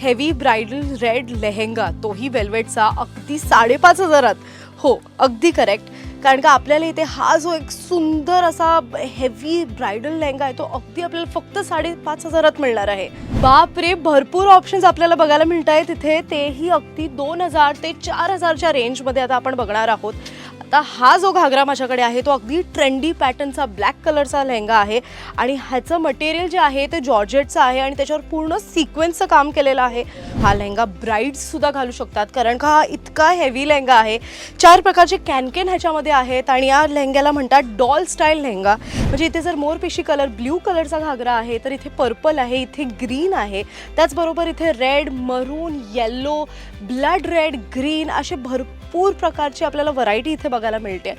Heavy bridal red lehenga तोही वेल्वेटचा अगदी साडेपाच हजारात. हो अगदी करेक्ट कारण का आपल्याला इथे हा जो एक सुंदर असा हेवी ब्रायडल लेहंगा आहे तो अगदी आपल्याला फक्त साडेपाच हजारात मिळणार आहे. बापरे भरपूर ऑप्शन्स आपल्याला बघायला मिळत आहेत तिथे तेही अगदी दोन हजार ते चार हजारच्या रेंजमध्ये आता आपण बघणार आहोत. आता हा जो घागरा माझ्याकडे आहे तो अगदी ट्रेंडी पॅटर्नचा ब्लॅक कलरचा लेहंगा आहे आणि ह्याचं मटेरियल जे आहे ते जॉर्जेटचं आहे आणि त्याच्यावर पूर्ण सिक्वेन्सचं काम केलेलं आहे. हा लेहंगा ब्राईड्ससुद्धा घालू शकतात कारण का हा इतका हेवी लेहंगा आहे. चार प्रकारचे कॅनकेन ह्याच्यामध्ये आहेत आणि या लेहंग्याला म्हणतात डॉल स्टाईल लेहंगा. म्हणजे इथे जर मोरपिशी कलर ब्ल्यू कलरचा घागरा आहे तर इथे पर्पल आहे इथे ग्रीन आहे. त्याचबरोबर इथे रेड मरून येल्लो ब्लड रेड ग्रीन असे भरपूर प्रकारची आपल्याला व्हरायटी इथे बघायला मिळते.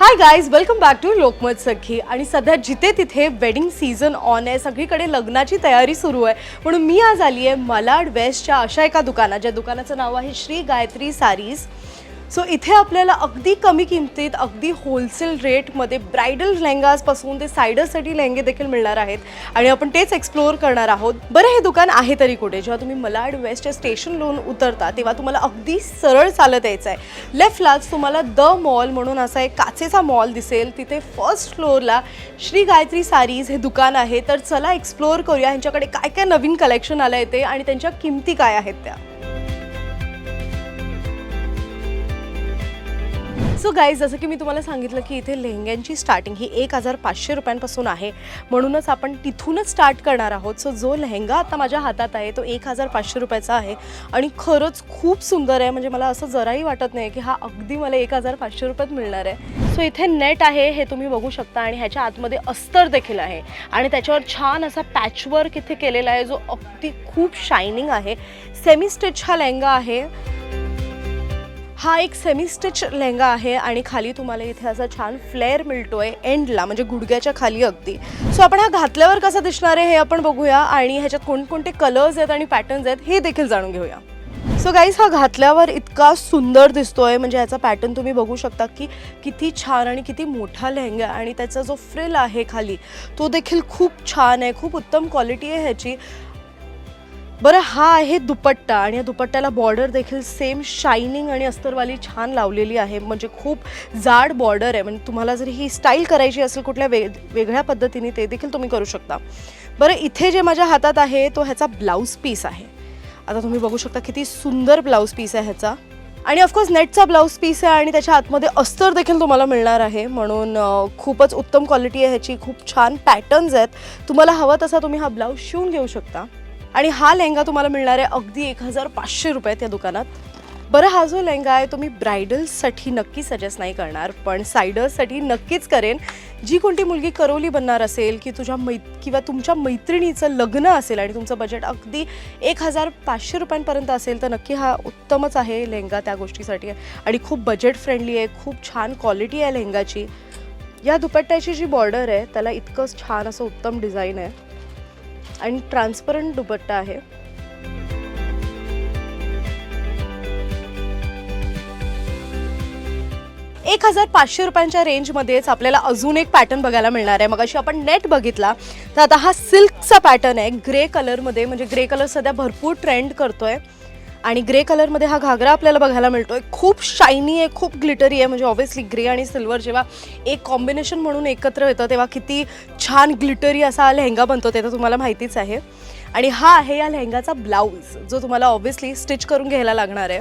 Hi guys welcome back to Lokmat Sakhi आणि सध्या जिथे तिथे वेडिंग सीझन ऑन आहे सगळीकडे लग्नाची तयारी सुरू आहे. म्हणून मी आज आली आहे मलाड वेस्टच्या अशा एका दुकानात ज्या दुकानाचं नाव आहे श्री गायत्री सारीज. सो इथे आपल्याला अगदी कमी किमतीत अगदी होलसेल रेटमध्ये ब्रायडल लेहंगाजपासून ते सायडरसाठी लेहंगे देखील मिळणार आहेत. आणि आपण तेच एक्सप्लोअर करणार आहोत. बरं हे दुकान आहे तरी कुठे? जेव्हा तुम्ही मलाड वेस्टच्या स्टेशनवरून उतरता तेव्हा तुम्हाला अगदी सरळ चालत यायचं आहे लेफ्टलाच तुम्हाला द मॉल म्हणून असा एक काचेचा मॉल दिसेल. तिथे फर्स्ट फ्लोअरला श्री गायत्री सारीज हे दुकान आहे. तर चला एक्सप्लोअर करूया. ह्यांच्याकडे काय काय नवीन कलेक्शन आलं आहे ते आणि त्यांच्या किमती काय आहेत त्या. सो गाईज जसं की मी तुम्हाला सांगितलं की इथे लेहंग्यांची स्टार्टिंग ही एक हजार पाचशे रुपयांपासून आहे. म्हणूनच आपण तिथूनच स्टार्ट करणार आहोत. सो जो लेहंगा आता माझ्या हातात आहे तो एक हजार पाचशे रुपयाचा आहे. आणि खरंच खूप सुंदर आहे. म्हणजे मला असं जराही वाटत नाही की हा अगदी मला एक हजार पाचशे रुपयात मिळणार आहे. सो इथे नेट आहे हे तुम्ही बघू शकता. आणि ह्याच्या आतमध्ये अस्तर देखील आहे. आणि त्याच्यावर छान असा पॅचवर्क इथे केलेला आहे जो अगदी खूप शायनिंग आहे. सेमी स्टिच हा लेहंगा आहे. हा एक सेमी स्टिच लेहंगा आहे आणि खाली तुम्हाला इथे असा छान फ्लेअर मिळतोय एंडला म्हणजे गुडघ्याच्या खाली अगदी. सो आपण हा घातल्यावर कसा दिसणार आहे हे आपण बघूया आणि ह्याच्यात कोणकोणते कलर्स आहेत आणि पॅटर्न्स आहेत हे देखील जाणून घेऊया. सो गाईज हा घातल्यावर इतका सुंदर दिसतोय म्हणजे ह्याचा पॅटर्न तुम्ही बघू शकता की किती छान आणि किती मोठा लेहंगा आहे आणि त्याचा जो फ्रिल आहे खाली तो देखील खूप छान आहे खूप उत्तम क्वालिटी आहे ह्याची. बरं हा आहे दुपट्टा आणि या दुपट्ट्याला बॉर्डर देखील सेम शायनिंग आणि अस्तरवाली छान लावलेली आहे. म्हणजे खूप जाड बॉर्डर आहे. म्हणजे तुम्हाला जर ही स्टाईल करायची असेल कुठल्या वे वेगळ्या पद्धतीने ते देखील तुम्ही करू शकता. बरं इथे जे माझ्या हातात आहे तो ह्याचा ब्लाऊज पीस आहे. आता तुम्ही बघू शकता किती सुंदर ब्लाऊज पीस आहे ह्याचा. आणि ऑफकोर्स नेटचा ब्लाऊज पीस आहे आणि त्याच्या आतमध्ये अस्तर देखील तुम्हाला मिळणार आहे. म्हणून खूपच उत्तम क्वालिटी आहे ह्याची. खूप छान पॅटर्न्स आहेत. तुम्हाला हवा तसा तुम्ही हा ब्लाऊज शिवून घेऊ शकता. आणि हा लेहंगा तुम्हाला मिळणार आहे अगदी एक हजार पाचशे रुपयात या दुकानात. बरं हा जो लेहंगा आहे तो मी ब्रायडल्ससाठी नक्की सजेस्ट नाही करणार पण सायडर्ससाठी नक्कीच करेन. जी कोणती मुलगी करवली बनणार असेल की तुझ्या मै किंवा तुमच्या मैत्रिणीचं लग्न असेल आणि तुमचं बजेट अगदी एक हजार पाचशे रुपयांपर्यंत असेल तर नक्की हा उत्तमच आहे लेहंगा त्या गोष्टीसाठी. आणि खूप बजेट फ्रेंडली आहे खूप छान क्वालिटी आहे लेहंगाची. या दुपट्ट्याची जी बॉर्डर आहे त्याला इतकंच छान असं उत्तम डिझाईन आहे. आणि ट्रान्सपरंट दुपट्टा आहे. एक हजार पाचशे रुपयांच्या रेंजमध्येच आपल्याला अजून एक पॅटर्न बघायला मिळणार आहे. मग अशी आपण नेट बघितला. तर आता हा सिल्कचा पॅटर्न आहे. ग्रे कलरमध्ये म्हणजे ग्रे कलर सध्या भरपूर ट्रेंड करतोय. आणि ग्रे कलरमध्ये हा घागरा आपल्याला बघायला मिळतो आहे खूप शायनी आहे खूप ग्लिटरी आहे. म्हणजे ऑब्व्हियसली ग्रे आणि सिल्वर जेव्हा एक कॉम्बिनेशन म्हणून एकत्र येतं तेव्हा किती छान ग्लिटरी असा लेहंगा बनतो ते तर तुम्हाला माहितीच आहे. आणि हा आहे या लेहंगाचा ब्लाऊज जो तुम्हाला ऑब्व्हियसली स्टिच करून घ्यायला लागणार आहे.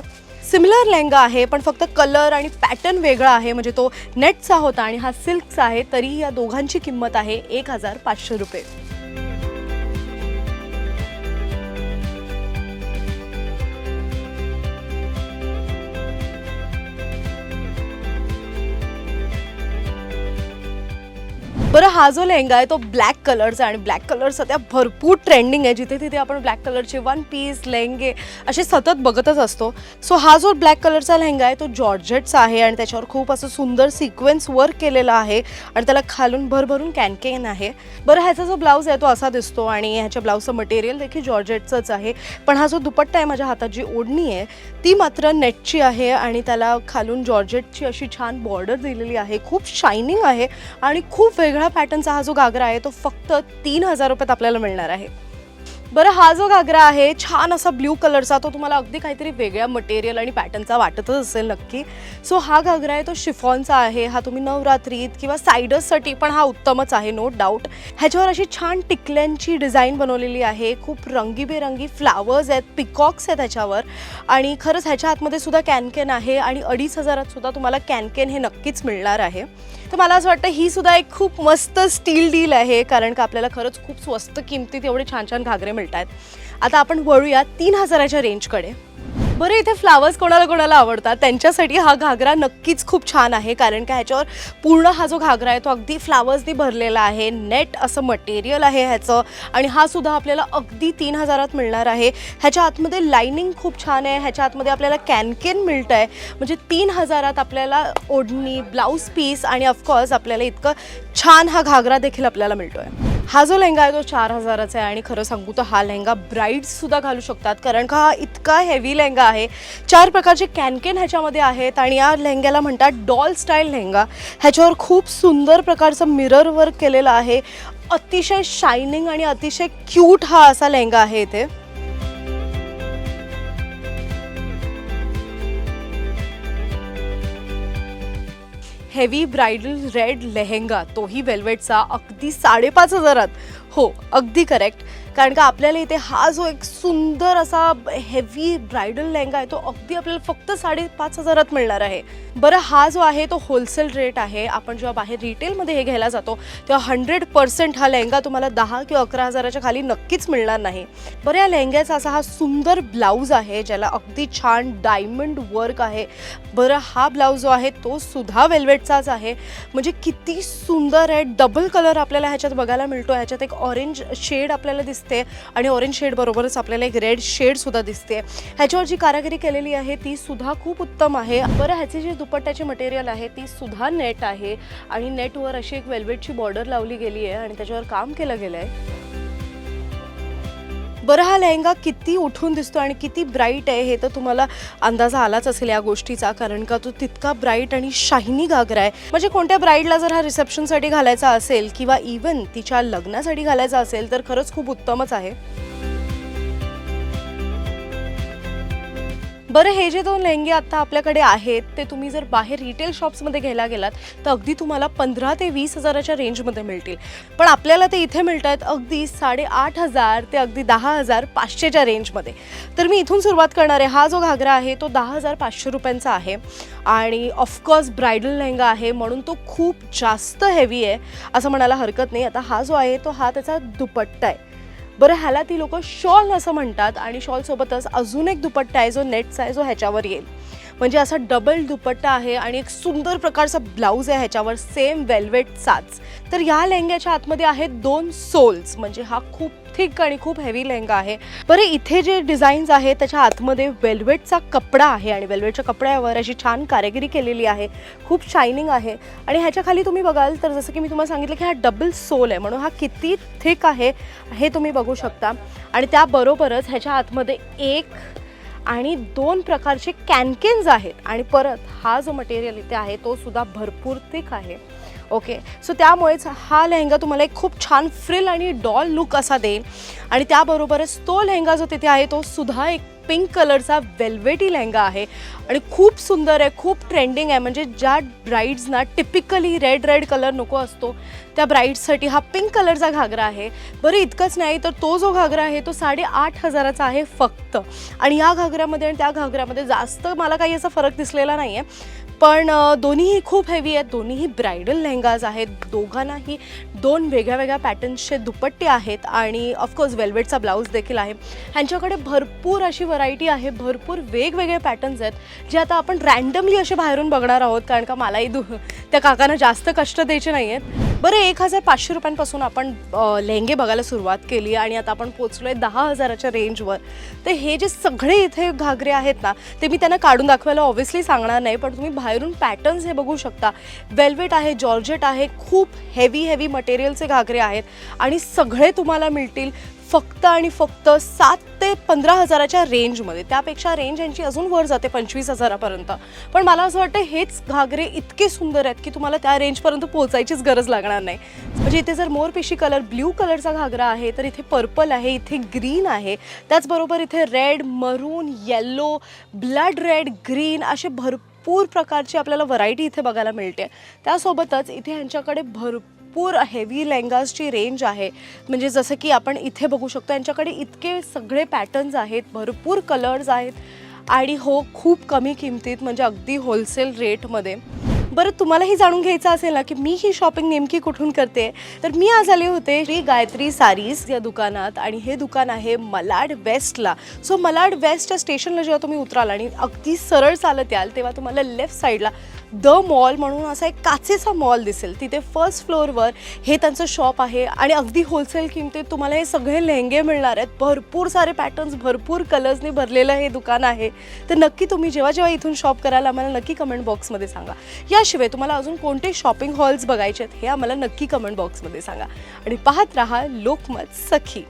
सिमिलर लेहंगा आहे पण फक्त कलर आणि पॅटर्न वेगळा आहे. म्हणजे तो नेटचा होता आणि हा सिल्कचा आहे तरी या दोघांची किंमत आहे एक हजार पाचशे रुपये. बरं हा जो लेहंगा आहे तो ब्लॅक कलरचा आणि ब्लॅक कलर सध्या भरपूर ट्रेंडिंग आहे. जिथे तिथे आपण ब्लॅक कलरचे वन पीस लेहंगे असे सतत बघतच असतो. सो हा जो ब्लॅक कलरचा लेहंगा आहे तो जॉर्जेटचा आहे आणि त्याच्यावर खूप असं सुंदर सिक्वेन्स वर्क केलेला आहे आणि त्याला खालून भरभरून कॅनकेन आहे. बरं ह्याचा जो ब्लाऊज आहे तो असा दिसतो आणि ह्याच्या ब्लाऊजचं मटेरियल देखील जॉर्जेटचंच आहे. पण हा जो दुपट्टा आहे माझ्या हातात जी ओढणी आहे ती मात्र नेटची आहे आणि त्याला खालून जॉर्जेटची अशी छान बॉर्डर दिलेली आहे. खूप शायनिंग आहे आणि खूप वेगळा पॅटर्नचा हा जो घागरा आहे तो फक्त तीन हजार रुपयात आपल्याला मिळणार आहे. बरं हा जो घागरा आहे छान असा ब्ल्यू कलरचा तो तुम्हाला अगदी काहीतरी वेगळ्या मटेरियल आणि पॅटर्नचा वाटतच असेल नक्की. सो हा घागरा आहे तो शिफॉनचा आहे हा तुम्ही नवरात्रीत किंवा सायडर्ससाठी पण हा उत्तमच आहे नो डाऊट ह्याच्यावर अशी छान टिकल्यांची डिझाईन बनवलेली आहे खूप रंगीबेरंगी फ्लावर्स आहेत पिकॉक्स आहेत ह्याच्यावर. आणि खरंच ह्याच्या आतमध्ये सुद्धा कॅनकेन आहे आणि अडीच हजारात सुद्धा तुम्हाला कॅनकेन हे नक्कीच मिळणार आहे. तर मला असं वाटतं ही सुद्धा एक खूप मस्त स्टील डील आहे कारण का आपल्याला खरंच खूप स्वस्त किमतीत एवढे छान छान घागरे मिळत आहेत आता आपण वळूया तीन हजाराच्या रेंजकडे बरं इथे फ्लावर्स कोणाला कोणाला आवडतात? त्यांच्यासाठी हा घागरा नक्कीच खूप छान आहे. कारण का ह्याच्यावर पूर्ण हा जो घागरा आहे तो अगदी फ्लावर्सनी भरलेला आहे. नेट असं मटेरियल आहे ह्याचं. आणि हा सुद्धा आपल्याला अगदी तीन हजारात मिळणार आहे. ह्याच्या आतमध्ये लाइनिंग खूप छान आहे. ह्याच्या आतमध्ये आपल्याला कॅनकेन मिळतं आहे म्हणजे तीन हजारात आपल्याला ओढणी ब्लाऊज पीस आणि ऑफकोर्स आपल्याला इतकं छान हा घागरा देखील आपल्याला मिळतो आहे हा जो लेहंगा आहे तो चार हजाराचा आहे आणि खरं सांगू तर हा लेहंगा ब्राईड्ससुद्धा घालू शकतात. कारण का हा इतका हेवी लेहंगा आहे. चार प्रकारचे कॅनकेन ह्याच्यामध्ये आहेत आणि या लेहंग्याला म्हणतात डॉल स्टाईल लेहंगा. ह्याच्यावर खूप सुंदर प्रकारचं मिरर वर्क केलेलं आहे. अतिशय शायनिंग आणि अतिशय क्यूट हा असा लेहंगा आहे इथे. हेवी ब्रायडल रेड लेहेंगा तोही वेल्वेटचा अगदी साडेपाच हजारात. हो अगदी करेक्ट कारण का आपल्याला इथे हा जो एक सुंदर असा हेवी ब्रायडल लेहंगा आहे तो अगदी आपल्याला फक्त साडेपाच हजारात मिळणार आहे. बरं हा जो आहे तो होलसेल रेट आहे. आपण जेव्हा बाहेर रिटेलमध्ये हे घ्यायला जातो तेव्हा हंड्रेड पर्सेंट हा लेहंगा तुम्हाला दहा किंवा अकरा हजाराच्या खाली नक्कीच मिळणार नाही. बरं या लेहंग्याचा असा हा सुंदर ब्लाऊज आहे ज्याला अगदी छान डायमंड वर्क आहे. बरं हा ब्लाऊज जो आहे तो सुद्धा वेल्वेटचाच आहे. म्हणजे किती सुंदर आहे डबल कलर आपल्याला ह्याच्यात बघायला मिळतो. ह्याच्यात एक ऑरेंज शेड आपल्याला दिसतो आणि ऑरेंज शेड बरोबरच आपल्याला एक रेड शेड सुद्धा दिसते. ह्याच्यावर जी कारागिरी केलेली आहे ती सुद्धा खूप उत्तम आहे. बरं ह्याची जी दुपट्ट्याची मटेरियल आहे ती सुद्धा नेट आहे आणि नेटवर अशी एक वेल्वेटची बॉर्डर लावली गेली आहे आणि त्याच्यावर काम केलं गेलं आहे बरं हा लेहंगा किती उठून दिसतो आणि किती ब्राईट आहे हे तर तुम्हाला अंदाजा आलाच असेल या गोष्टीचा कारण का तो तितका ब्राईट आणि शायनी घागरा आहे. म्हणजे कोणत्या ब्राईडला जर हा रिसेप्शनसाठी घालायचा असेल किंवा इवन तिच्या लग्नासाठी घालायचा असेल तर खरंच खूप उत्तमच आहे. बरं हे जे दोन लेहंगे आता आपल्याकडे आहेत ते तुम्ही जर बाहेर रिटेल शॉप्समध्ये घ्यायला गेलात तर अगदी तुम्हाला पंधरा ते वीस हजाराच्या रेंजमध्ये मिळतील. पण आपल्याला ते इथे मिळत आहेत अगदी साडेआठ हजार ते अगदी दहा हजार पाचशेच्या रेंजमध्ये तर मी इथून सुरुवात करणार आहे. हा जो घागरा आहे तो दहा हजार पाचशे रुपयांचा आहे. आणि ऑफकोर्स ब्रायडल लेहंगा आहे म्हणून तो खूप जास्त हेवी आहे असं म्हणायला हरकत नाही. आता हा जो आहे तो हा त्याचा दुपट्टा आहे. बरं ह्याला ती लोक शॉल असं म्हणतात आणि शॉलसोबतच अजून एक दुपट्टा आहे जो नेटचा आहे जो ह्याच्यावर येईल. म्हणजे असा डबल दुपट्टा आहे आणि एक सुंदर प्रकारचा ब्लाऊज आहे ह्याच्यावर सेम वेल्वेटचाच तर या लेहंग्याच्या आतमध्ये आहेत दोन सोल्स म्हणजे हा खूप थिक आणि खूप हेवी लेहंगा आहे. बरं इथे जे डिझाईन्स आहे त्याच्या आतमध्ये वेल्वेटचा कपडा आहे आणि वेल्वेटच्या कपड्यावर अशी छान कारागिरी केलेली आहे. खूप शायनिंग आहे. आणि ह्याच्या खाली तुम्ही बघाल तर जसं की मी तुम्हाला सांगितलं की हा डबल सोल आहे. म्हणून हा किती थिक आहे हे तुम्ही बघू शकता. आणि त्याबरोबरच ह्याच्या आतमध्ये एक आणि दोन प्रकारचे कॅनकेन्स आहेत. आणि परत हा जो मटेरियल इथे आहे तो सुद्धा भरपूर थिक आहे. ओके सो त्यामुळेच हा लेहंगा तुम्हाला एक खूप छान फ्रिल आणि डॉल लुक असा देईल. आणि त्याबरोबरच तो लेहंगा जो तिथे आहे तो सुद्धा एक पिंक कलरचा वेल्वेटी लेहंगा आहे आणि खूप सुंदर आहे खूप ट्रेंडिंग आहे. म्हणजे ज्या ब्राईड्सना टिपिकली रेड रेड कलर नको असतो त्या ब्राईड्ससाठी हा पिंक कलरचा घागरा आहे. बरं इतकंच नाही तर तो जो घागरा आहे तो साडेआठ हजाराचा आहे फक्त. आणि या घागऱ्यामध्ये आणि त्या घागऱ्यामध्ये जास्त मला काही असा फरक दिसलेला नाही आहे पण दोन्हीही खूप हेवी आहेत दोन्हीही ब्रायडल लेहंगाज आहेत दोघांनाही दोन वेगळ्या वेगळ्या पॅटर्न्सचे दुपट्टे आहेत आणि ऑफकोर्स वेल्वेटचा ब्लाऊज देखील आहे. ह्यांच्याकडे भरपूर अशी व्हरायटी आहे भरपूर वेगवेगळे पॅटर्न्स आहेत जे आता आपण रँडमली असे बाहेरून बघणार आहोत कारण का मलाही दु त्या काकांना जास्त कष्ट द्यायचे नाही आहेत बरं एक हजार पाचशे रुपयांपासून आपण लेहंगे बघायला सुरुवात केली आणि आता आपण पोचलो आहे दहा हजाराच्या रेंजवर तर हे जे सगळे इथे घागरे आहेत ना ते मी त्यांना काढून दाखवायला ऑब्व्हियसली सांगणार नाही पण तुम्ही बाहेरून पॅटर्न्स हे बघू शकता. वेल्वेट आहे जॉर्जेट आहे खूप हेवी हेवी मटेरियलचे घागरे आहेत आणि सगळे तुम्हाला मिळतील फक्त आणि फक्त सात ते पंधरा हजाराच्या रेंजमध्ये त्यापेक्षा रेंज यांची अजून वर जाते पंचवीस हजारापर्यंत. पण मला असं वाटतं हेच घागरे इतके सुंदर आहेत की तुम्हाला त्या रेंजपर्यंत पोहोचायचीच गरज लागणार नाही. म्हणजे इथे जर मोरपिशी कलर ब्ल्यू कलरचा घागरा आहे तर इथे पर्पल आहे इथे ग्रीन आहे. त्याचबरोबर इथे रेड मरून येल्लो ब्लड रेड ग्रीन असे भरपूर प्रकारची आपल्याला व्हरायटी इथे बघायला मिळते. त्यासोबतच इथे ह्यांच्याकडे भरपूर भरपूर हेवी लेंगाजची रेंज आहे. म्हणजे जसं की आपण इथे बघू शकतो यांच्याकडे इतके सगळे पॅटर्न्स आहेत भरपूर कलर्स आहेत आणि हो खूप कमी किमतीत म्हणजे अगदी होलसेल रेटमध्ये बरं तुम्हालाही जाणून घ्यायचं असेल ना की मी ही शॉपिंग नेमकी कुठून करते तर मी आज आले होते श्री गायत्री सारीज या दुकानात आणि हे दुकान आहे मलाड वेस्टला सो मलाड वेस्टच्या स्टेशनला जेव्हा तुम्ही उतराल आणि अगदी सरळ चालत याल तेव्हा तुम्हाला लेफ्ट साईडला द मॉल म्हणून असा एक काचेचा मॉल दिसेल. तिथे फर्स्ट फ्लोअरवर हे त्यांचं शॉप आहे आणि अगदी होलसेल किमतीत तुम्हाला हे सगळे लेहंगे मिळणार आहेत. भरपूर सारे पॅटर्न्स भरपूर कलर्सने भरलेलं हे दुकान आहे. तर नक्की तुम्ही जेव्हा जेव्हा इथून शॉप कराल आम्हाला नक्की कमेंट बॉक्समध्ये सांगा. याशिवाय तुम्हाला अजून कोणते शॉपिंग हॉल्स बघायचे आहेत हे आम्हाला नक्की कमेंट बॉक्समध्ये सांगा. आणि पाहत राहा लोकमत सखी.